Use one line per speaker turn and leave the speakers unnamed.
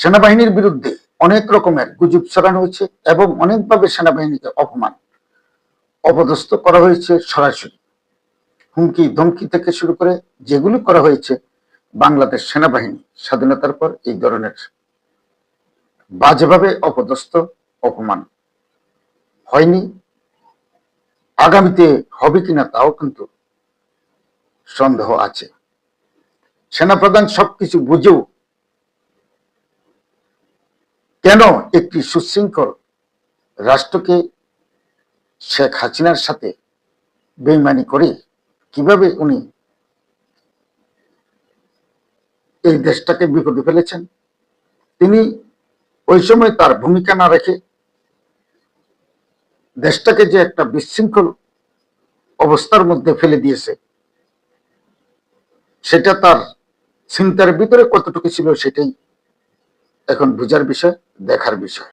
সেনাবাহিনীর বিরুদ্ধে অনেক রকমের গুজব ছড়ানো হয়েছে এবং অনেকভাবে সেনাবাহিনীকে অপমান, অপদস্থ করা হয়েছে সরাসরি। হুমকি, ধমকি থেকে শুরু করে যেগুলো করা হয়েছে, বাংলাদেশ সেনাবাহিনী স্বাধীনতার পর এই ধরনের বাজেভাবে অপদস্থ, অপমান হয়নি। আগামীতে হবে কিনা তাও কিন্তু সন্দেহ আছে। সেনাপ্রধান সবকিছু বুঝেও কেন একটি সুশৃঙ্খল রাষ্ট্রকে শেখ হাসিনার সাথে বেইমানি করে কীভাবে উনি এই দেশটাকে বিপদে ফেলেছেন? তিনি ওই সময় তার ভূমিকা না রেখে দেশটাকে যে একটা বিশৃঙ্খল অবস্থার মধ্যে ফেলে দিয়েছে, সেটা তার চিন্তার ভিতরে কতটুকু ছিল সেটাই এখন বোঝার বিষয় দেখার বিষয়।